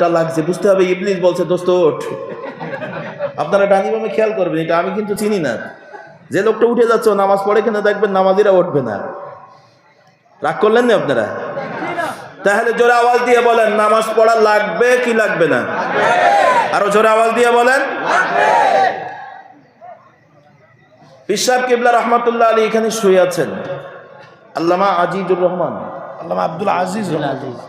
টা লাগছে, বুঝতে হবে, ইবলিস বলছে, দোস্ত, ওঠ। আপনারা ডানি বামে খেয়াল করবেন, এটা আমি কিন্তু চিনি না। যে লোকটা উঠে যাচ্ছে নামাজ পড়ে কিনা দেখবেন নামাজিরা উঠবে না। রাগ করলেন না আপনারা? তাহলে জোরে আওয়াজ দিয়ে বলেন, নামাজ পড়া লাগবে কি লাগবে না? আরও জোরে আওয়াজ দিয়ে বলেন পিসাব কিবলা রহমতুল্লাহ আলী এখানে শুয়ে আছেন। আল্লামা আজিজুর রহমান, আল্লামা আব্দুল আজিজ রহমতুল্লাহ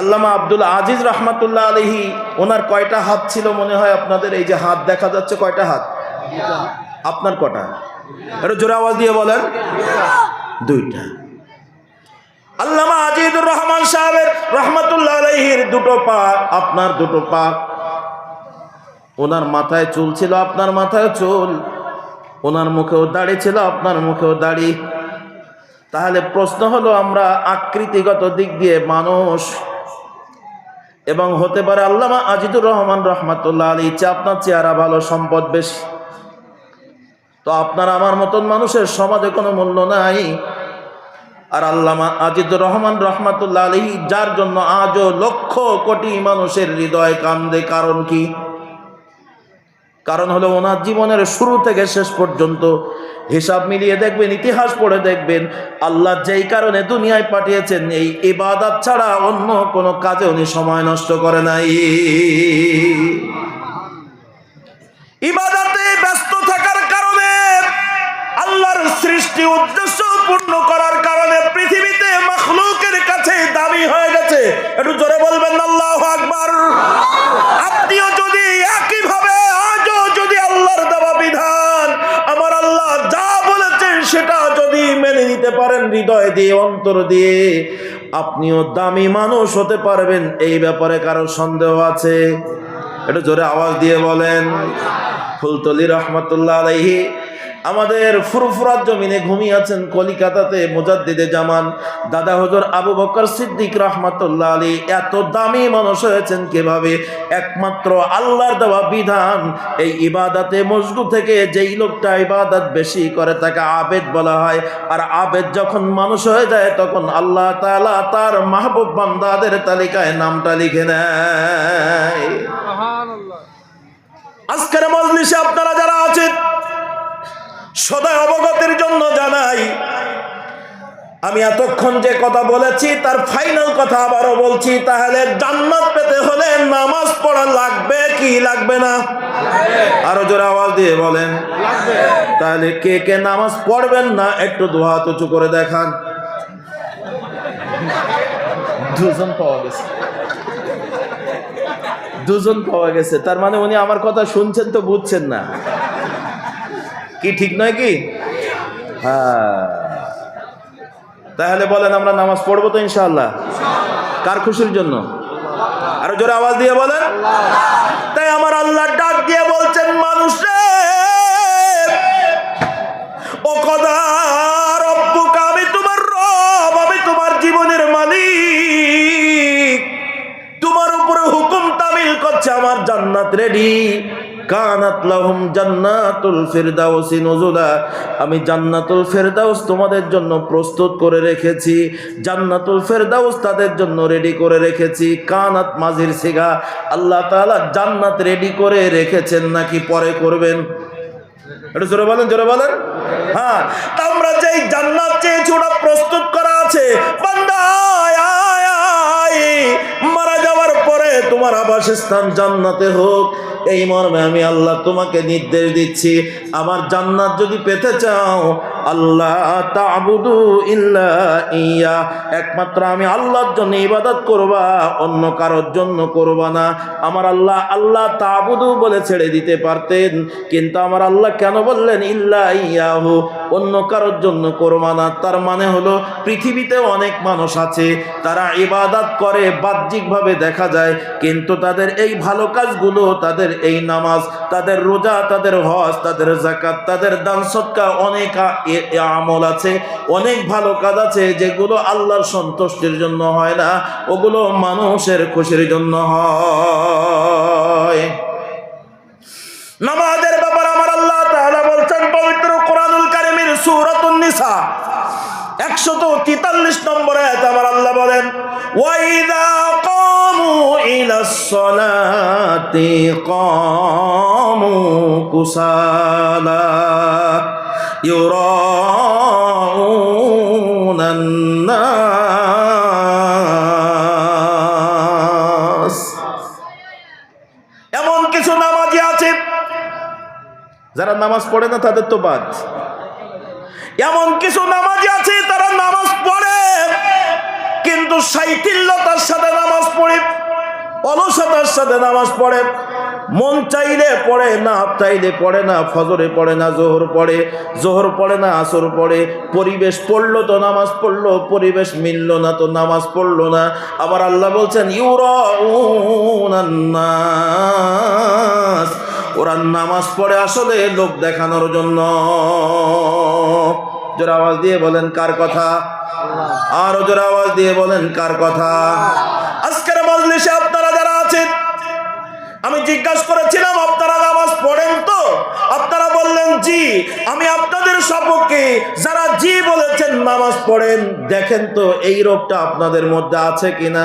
আল্লামা আব্দুল আজিজ রহমাতুল্লাহ আলহি ওনার কয়টা হাত ছিল মনে হয় আপনাদের? এই যে হাত দেখা যাচ্ছে, কয়টা হাত? আপনার কটা? এটা জোরে আওয়াজ দিয়ে বলেন। দুইটা। আল্লামা আজিদুর রহমান সাহেবের রহমাতুল্লাহ আলহির দুটো পা, আপনার দুটো পা। ওনার মাথায় চুল ছিল, আপনার মাথায় চুল। ওনার মুখেও দাড়ি ছিল, আপনার মুখেও দাড়ি। তাহলে প্রশ্ন হলো, আমরা আকৃতিগত দিক দিয়ে মানুষ এবং হতে পারে আল্লামা আজিদুর রহমান রহমাতুল্লাহ আলী যে আপনার চেহারা ভালো, সম্পদ বেশি। তো আপনার আমার মতন মানুষের সমাজে কোনো মূল্য নাই। আর আল্লামা আজিদুর রহমান রহমাতুল্লাহ আলী যার জন্য আজও লক্ষ কোটি মানুষের হৃদয় কান্দে, কারণ কি? কারণ হলো ওনার জীবনের শুরু থেকে শেষ পর্যন্ত হিসাব মিলিয়ে দেখবেন, ইতিহাস পড়ে দেখবেন, আল্লাহ যেই কারণে দুনিয়ায় পাঠিয়েছেন, এই ইবাদত ছাড়া অন্য কোনো কাজে উনি সময় নষ্ট করে নাই। ইবাদতে ব্যস্ত থাকার কারণে, আল্লাহর সৃষ্টি উদ্দেশ্য পূর্ণ করার কারণে পৃথিবীতে মখলুকের কাছে দামি হয়ে গেছে। একটু জোরে বলবেন, আল্লাহ আকবার। আপনিও যদি একইভাবে আল্লাহর দেওয়া বিধান। আমার আল্লাহ যা বলেছেন সেটা যদি মেনে নিতে পারেন হৃদয় দিয়ে, অন্তর দিয়ে, আপনিও দামি মানুষ হতে পারবেন, এই ব্যাপারে কারও সন্দেহ আছে? একটু জোরে আওয়াজ দিয়ে বলেন। ফুলতলি রহমতুল্লাহ আলাইহি। আমাদের ফুরফুরাত জমিনে ঘুমিয়ে আছেন কলিকাতাতে মোজাদ্দিদে জামান। দাদা হজর আবু বকর সিদ্দিক রহমতুল্লাহ আলী এত দামি মানুষ হয়েছেন কীভাবে? একমাত্র আল্লাহর দেওয়া বিধান এই ইবাদাতে মজগু থেকে যেই লোকটা ইবাদত বেশি করে তাকে আবেদ বলা হয়। আর আবেদ যখন মানুষ হয়ে যায় তখন আল্লাহ তাআলা তার মাহবুব বান্দাদের তালিকায় নামটা লিখে নেয়। আজকের মজলিসে আপনারা যারা আছেন সদায় অবগতির জন্য জানাই। আমি এতক্ষণ যে কথা বলেছি, তার ফাইনাল কথা আবারও বলছি, তাহলে জান্নাত পেতে হলে নামাজ পড়া লাগবে কি লাগবে না? আরও জোরে আওয়াজ দিয়ে বলেন। তাহলে কে কে নামাজ পড়বেন না, একটু দোহাত উঁচু করে দেখান। দুজন পাওয়া গেছে। দুজন পাওয়া গেছে। তার মানে উনি আমার কথা শুনছেন তো বুঝছেন না। কি ঠিক নয় কি? হ্যাঁ। তাহলে বলেন আমরা নামাজ পড়ব তো ইনশাল্লাহ কার খুশির জন্য? আরও জোরে আওয়াজ দিয়ে বলেন। তাই আমার আল্লাহ ডাক দিয়ে বলছেন মানুষের ও কদার রব্বুকা, আমি তোমার রব, আমি তোমার জীবনের মালিক। তোমার উপরে হুকুম তামিল করছে, আমার জান্নাত রেডি। জান্নাতুল ফিরদাউসি আমি জান্নাতুল ফেরদাউস তোমাদের জন্য প্রস্তুত করে রেখেছি। জান্নাতুল ফেরদাউস তাদের জন্য রেডি করে রেখেছি। কানাত মাঝির সিগা আল্লাহ তাআলা জান্নাত রেডি করে রেখেছেন নাকি পরে করবেন? এটা জোরে বলেন, জোরে হ্যাঁ আমরা যেই জান্নাত ওটা প্রস্তুত করা আছে। মারা যাওয়ার পরে তোমার আবাসস্থান জান্নাতে হোক। এই মর্মে আমি আল্লাহ তোমাকে নির্দেশ দিচ্ছি। আমার জান্নাত যদি পেতে চাও আল্লাহ তাবুদু ইল্লা ইয়া। একমাত্র আমি আল্লাহর জন্য ইবাদত করবা, অন্য কারোর জন্য করবা না। আমার আল্লাহ আল্লাহ তাবুদু বলে ছেড়ে দিতে পারতেন, কিন্তু আমার আল্লাহ কেন বললেন ইল্লা ইয়াহু? অন্য কারোর জন্য করবা না। তার মানে হলো, পৃথিবীতে অনেক মানুষ আছে, তারা ইবাদত করে, বাহ্যিকভাবে দেখা যায়, কিন্তু তাদের এই ভালো কাজগুলো, তাদের এই নামাজ, তাদের রোজা, তাদের হজ, তাদের জাকাত তাদের দান সৎকা অনেক আমল আছে, অনেক ভালো কাজ আছে যেগুলো আল্লাহর সন্তুষ্টির জন্য হয় না, ওগুলো মানুষের খুশির জন্য হয়। নামাজের ব্যাপার আমার আল্লাহ তাহলে বলছেন, পবিত্র কোরআনুল কারিমের সুরাতুন্নিসা একশত তেতাল্লিশ নম্বরে আমার আল্লাহ বলেন ওয়াইদা কমু ইলাসলাতে কামু কুসালা। يراءون الناس এমন কিছু নামাজি আছে যারা নামাজ পড়ে না তাদের তো বাদ এমন কিছু নামাজি আছে তারা নামাজ পড়ে কিন্তু সাইতিল্যতার সাথে নামাজ পড়ে অলসতার সাথে নামাজ পড়ে মন চাইলে পড়ে না চাইলে পড়ে না, ফজরে পড়ে না, জোহর পড়ে জোহর পড়ে না, আসর পড়ে, পরিবেশ পড়ল তো নামাজ পড়ল, পরিবেশ মিলল না তো নামাজ পড়ল না। আবার আল্লাহ বলছেন ইউরাস ওরা নামাজ পড়ে আসলে লোক দেখানোর জন্য। জোর আওয়াজ দিয়ে বলেন, কার কথা? আরও জোর আওয়াজ দিয়ে বলেন, কার কথা? আজকের মজলিসে আপনারা আমি জিজ্ঞাসা করেছিলাম, আপনারা নামাজ পড়েন তো? আপনারা বললেন, জি, আমি আপনাদের সপক্ষে যারা জি বলেছেন নামাজ পড়েন, দেখেন তো এই রোগটা আপনাদের মধ্যে আছে কিনা?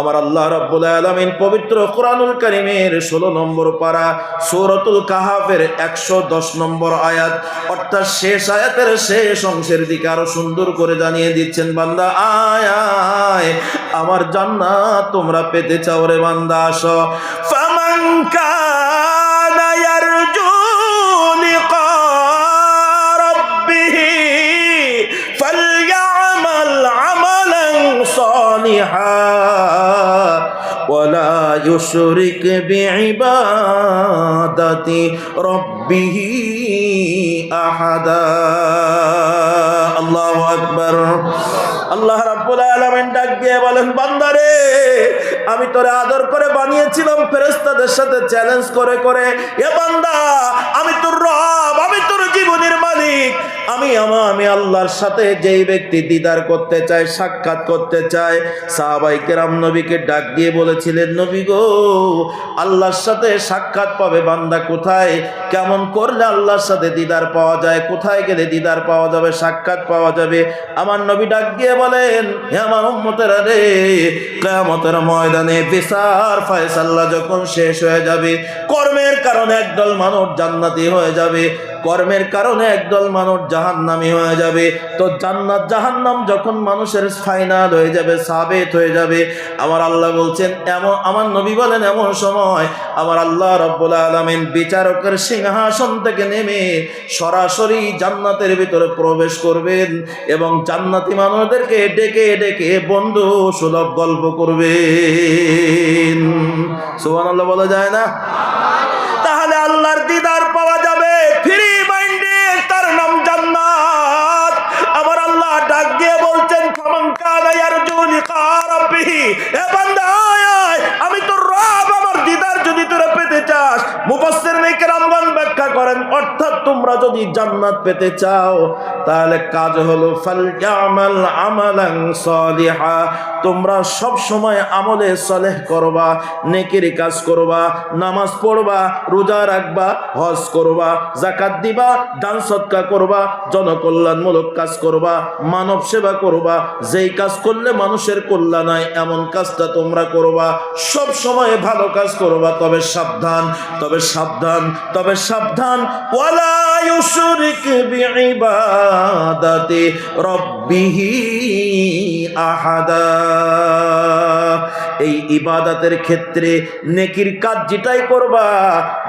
আমার আল্লাহ রাব্বুল আলামিন পবিত্র কোরআনুল কারীমের 16 নম্বর পারা সূরাতুল কাহাফের 110 নম্বর আয়াত, অর্থাৎ শেষ আয়াতের শেষ অংশের দিকে আরও সুন্দর করে জানিয়ে দিচ্ছেন, বান্দা, আয় আয়, আমার জান্নাত তোমরা পেতে চাও রে, বান্দা, আসো। ফামান কানা ইয়ারজু লিকা রাব্বিহি ফালইআমাল আমালান সালিহা ولا يشرك بعبادة ربه أحدا الله أكبر আল্লাহ রাব্বুল আলামিন ডাক দিয়ে বলেন বান্দারে আমি তোরে আদর করে বানিয়েছিলাম ফেরেস্তাদের সাথে চ্যালেঞ্জ করে করে। এ বান্দা, আমি তোর রব, আমি তোর জীবনের মালিক। আমি আমা আমি আল্লাহর সাথে যেই ব্যক্তি দিদার করতে চায়, সাক্ষাৎ করতে চায়, সাহাবাই কেরাম নবীকে ডাক দিয়ে বলেছিলেন, নবী গো, আল্লাহর সাথে সাক্ষাৎ পাবে বান্দা কোথায়? কেমন করলে আল্লাহর সাথে দিদার পাওয়া যায়? কোথায় গেলে দিদার পাওয়া যাবে, সাক্ষাৎ পাওয়া যাবে? আমার নবী ডাক দিয়ে বলেন, হে আমার উম্মতের রে, কেয়ামতের ময়দানে বিচার ফয়সাল্লাহ যখন শেষ হয়ে যাবে কর্মের কারণে একদল মানুষ জান্নাতি হয়ে যাবে। কর্মের কারণে একদল মানুষ জাহান্নামি হয়ে যাবে। তো জান্নাত জাহান্নাম যখন মানুষের ফাইনাল হয়ে যাবে, সাবেত হয়ে যাবে, আমার আল্লাহ বলছেন, এমন, আমার নবী বলেন এমন সময় আমার আল্লাহ রব্বুল আলমিন বিচারকের সিংহাসন থেকে নেমে সরাসরি জান্নাতের ভিতরে প্রবেশ করবেন এবং জান্নাতি মানুষদেরকে ডেকে ডেকে বন্ধু সুলভ গল্প করবেন। সুবান আল্লাহ বলা যায় না? রাব্বিহি এ বান্দা, আয় আয়। আমি তোর রব, আমার দিদার যদি তোরা পেতে চাস। মুফাসসির নেকরামগণ করেন, অর্থাৎ তোমরা যদি জান্নাত পেতে চাও, তাহলে কাজ হলো তোমরা সব সময় আমলে সলেহ করবা, নেকির কাজ করবা, নামাজ পড়বা, রোজা রাখবা, হজ করবা জাকাত দিবা, দান সৎকা করবা, জনকল্যাণমূলক কাজ করবা, মানব সেবা করবা, যেই কাজ করলে মানুষের কল্যাণ হয়, এমন কাজটা তোমরা করবা। সব সময় ভালো কাজ করবা, তবে সাবধান তবে সাবধান তবে সাবধান। ওয়ালা ইউশরিক বিইবাদাতি রাব্বিহি আহাদা। এই ইবাদতের ক্ষেত্রে নেকির কাজ যেটাই করবা,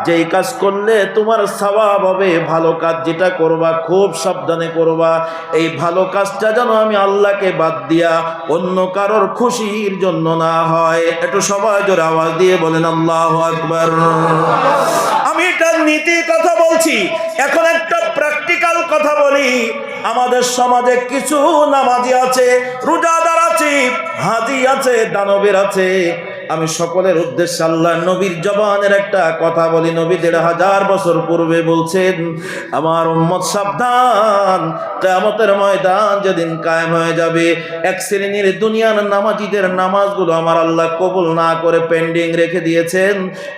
যেই কাজ করলে তোমার স্বভাব হবে, ভালো কাজ যেটা করবা, খুব সাবধানে করবা। এই ভালো কাজটা যেন আমি আল্লাহকে বাদ দিয়া অন্য কারোর খুশির জন্য না হয়। একটু সবাই জোরে আওয়াজ দিয়ে বলেন, আল্লাহ আকবার। আমি এটা নীতি কথা বলছি। এখন একটা প্র্যাকটিক্যাল কথা বলি আমাদের সমাজে কিছু নামাজি আছে রোজাদার আছে হাজি আছে দানবের আছে। আমি সকলের উদ্দেশ্যে আল্লাহ নবীর জবানের একটা কথা বলি। নবী দেড় হাজার বছর পূর্বে বলছেন, আমার উম্মত সাবধান, কেয়ামতের ময়দান যেদিন কায়েম হয়ে যাবে, এক শ্রেণির দুনিয়ার নামাজিদের নামাজগুলো আমার আল্লাহ কবুল না করে পেন্ডিং রেখে দিয়েছেন।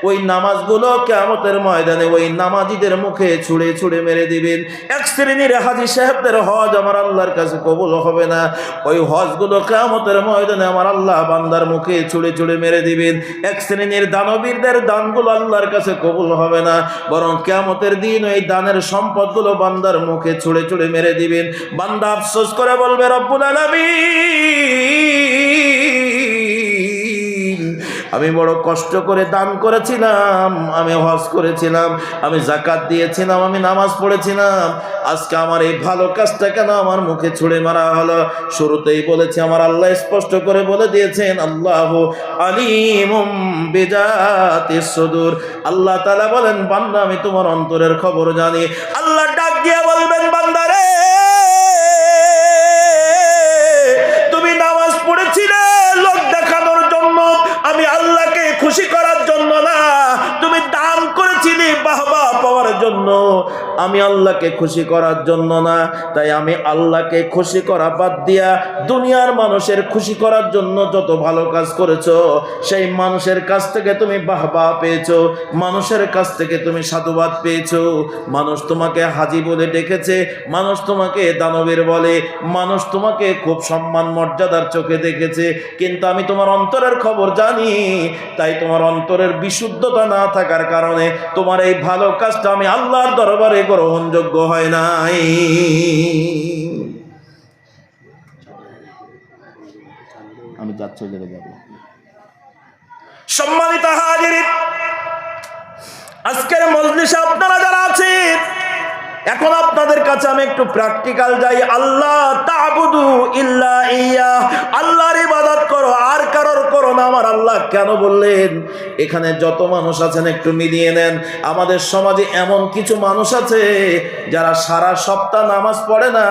ওই নামাজগুলো কেয়ামতের ময়দানে ওই নামাজিদের মুখে ছুঁড়ে ছুঁড়ে মেরে দিবেন। এক শ্রেণির হাজি সাহেবদের হজ আমার আল্লাহর কাছে কবুল হবে না। ওই হজগুলো কেয়ামতের ময়দানে আমার আল্লাহ বান্দার মুখে ছুঁড়ে ছুঁড়ে মেরে দিবেন। এক শ্রেণির দানবীরদের দানগুলো আল্লাহর কাছে কবুল হবে না। বরং কেমতের দিন ওই দানের সম্পদগুলো বান্দার মুখে ছুড়ে ছুঁড়ে মেরে দিবেন। বান্দা আফসোস করে বলবে, রব্বুল আলামিন! আমি বড় কষ্ট করে দান করেছিলাম, আমি হজ করেছিলাম, আমি জাকাত দিয়েছিলাম, আমি নামাজ পড়েছিলাম। আজকে আমার এই ভালো কাজটা কেন আমার মুখে ছুঁড়ে মারা হলো? শুরুতেই বলেছি, আমার আল্লাহ স্পষ্ট করে বলে দিয়েছেন, আল্লাহ আলিমুম বেজাতি সুদূর। আল্লাহ তাআলা বলেন, বান্দা, আমি তোমার অন্তরের খবর জানি। আল্লাহ ডাক দিয়ে বলবেন, বান্দারে খুশি করার পাওয়ার জন্য, আমি আল্লাহকে খুশি করার জন্য না। তাই আমি আল্লাহকে খুশি করা বাদ দিয়া দুনিয়ার মানুষের খুশি করার জন্য যত ভালো কাজ করেছ, সেই মানুষের কাছ থেকে তুমি বাহবা পেয়েছ, মানুষের কাছ থেকে তুমি সাধুবাদ পেয়েছ। মানুষ তোমাকে হাজি বলে ডেকেছে, মানুষ তোমাকে দানবের বলে, মানুষ তোমাকে খুব সম্মান মর্যাদার চোখে দেখেছে। কিন্তু আমি তোমার অন্তরের খবর জানি, তাই তোমার অন্তরের বিশুদ্ধতা না থাকার কারণে তোমার এই ভালো কাজটা আমি আল্লাহর দরবারে গ্রহণযোগ্য হয় নাই। আমি যাচ্ছি জায়গায় যাব। সম্মানিত হাজির আজকের মজলিসে আপনারা যারা আছেন এখন আপনাদের কাছে আমি একটু প্র্যাকটিক্যাল যাই। আল্লাহ তাবুদু ইল্লা কেন বললেন? এখানে যত মানুষ আছেন একটু মিলিয়ে নেন। আমাদের সমাজে এমন কিছু মানুষ আছে যারা সারা সপ্তাহ নামাজ পড়ে না,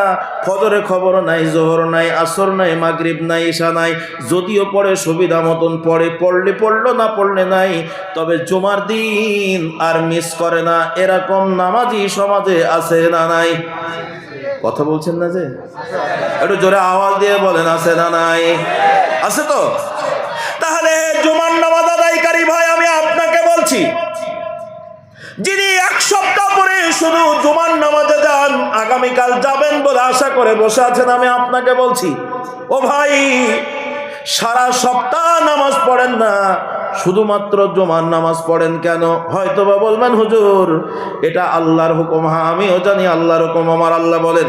ফজরে খবর নাই, জোহর নাই, আসর নাই, মাগরিব নাই, ঈশা নাই, যদিও পড়ে, সুবিধা মতন পড়ে, পড়লে পড়ল না, পড়লে নাই, তবে জুমার দিন আর মিস করে না, এরকম নামাজি সমাজে আছে না নাই? কথা বলছেন না যে? একটু জোরে আওয়াজ দিয়ে বলেন, আছে না নাই? আছে তো? তাহলে জুমার নামাজ আদায়কারী ভাই, আমি আপনাকে বলছি, যিনি এক সপ্তাহ পরে শুধু জুমার নামাজে যান, আগামীকাল যাবেন বলে আশা করে বসে আছেন, আমি আপনাকে বলছি, ও ভাই, সারা সপ্তাহ নামাজ পড়েন না, শুধুমাত্র জুমার নামাজ পড়েন কেন? হয়তো বা বলবেন, হুজুর, এটা আল্লাহর হুকুম হ্যাঁ আমিও জানি আল্লাহর হুকুম, আমার আল্লাহ বলেন।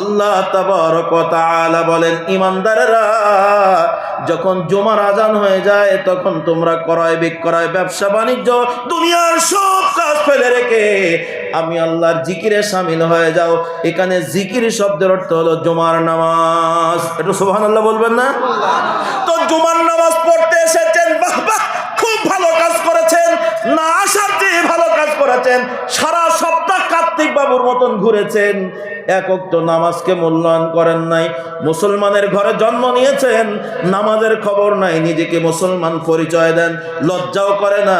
আল্লাহ তাআলা বলেন ইমানদারেরা যখন জুমার আজান হয়ে যায়, তখন তোমরা ক্রয় বিক্রয়, ব্যবসা বাণিজ্য, দুনিয়ার সব কাজ ফেলে রেখে আমি আল্লাহর জিকিরে সামিল হয়ে যাও। এখানে জিকির শব্দের অর্থ হলো জুমার নামাজ। একটু সুবহানাল্লাহ বলবেন না? তো জুমার নামাজ পড়তে এসেছেন বাহ, খুব ভালো কাজ করেছেন, না আসার চেয়ে ভালো কাজ করেছেন, সারা সপ্তাহ কার্তিক বাবুর মতন ঘুরেছেন। একক তো নামাজকে মূল্যায়ন করেন নাই, মুসলমানের ঘরে জন্ম নিয়েছেন, নামাজের খবর নাই, নিজেকে মুসলমান পরিচয় দেন, লজ্জাও করে না।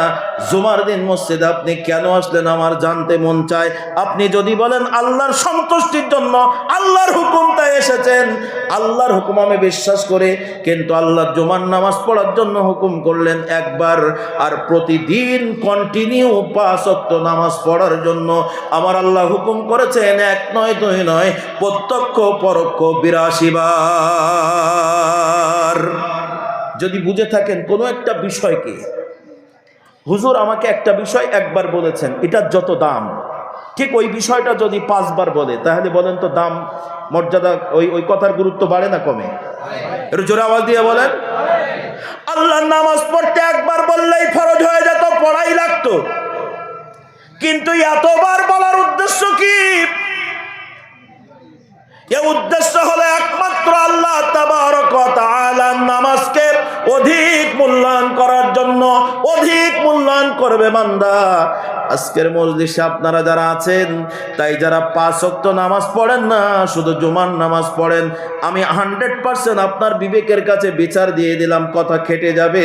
জুমার দিন মসজিদে আপনি কেন আসলেন আমার জানতে মন চায়? আপনি যদি বলেন আল্লাহর সন্তুষ্টির জন্য আল্লাহর হুকুম তাই এসেছেন, আল্লাহর হুকুম আমি বিশ্বাস করে, কিন্তু আল্লাহর জুমার নামাজ পড়ার জন্য হুকুম করলেন একবার, আর প্রতিদিন কন্টিনিউ পাঁচ নামাজ পড়ার জন্য আমার আল্লাহ হুকুম করেছেন, এক নয়, দুই নয়, প্রত্যক্ষ, পরোক্ষ বিরাশি বার যদি বুঝে থাকেন, কোনো একটা বিষয়কে, হুজুর আমাকে একটা বিষয় একবার বলেছেন, এটার যত দাম, ঠিক ওই বিষয়টা যদি পাঁচবার বলে, তাহলে বলেন তো দাম, মর্যাদা, ওই ওই কথার গুরুত্ব বাড়ে না কমে? একটু জোরে আওয়াজ দিয়ে বলেন। আল্লাহ নামাজ পড়তে একবার বললেই ফরজ হয়ে যেত, পড়াই লাগতো। কিন্তু এতবার বলার উদ্দেশ্য কি? এ উদ্দেশ্য হলো একমাত্র আল্লাহ নামাজকে অধিক মূল্যায়ন করার জন্য অধিক মূল্যায়ন করবে বান্দা। আজকের মজলিসে আপনারা যারা আছেন, তাই যারা পাঁচ ওয়াক্ত নামাজ পড়েন না, শুধু জুমার নামাজ পড়েন, আমি হান্ড্রেড পার্সেন্ট আপনার বিবেকের কাছে বিচার দিয়ে দিলাম, কথা খেটে যাবে।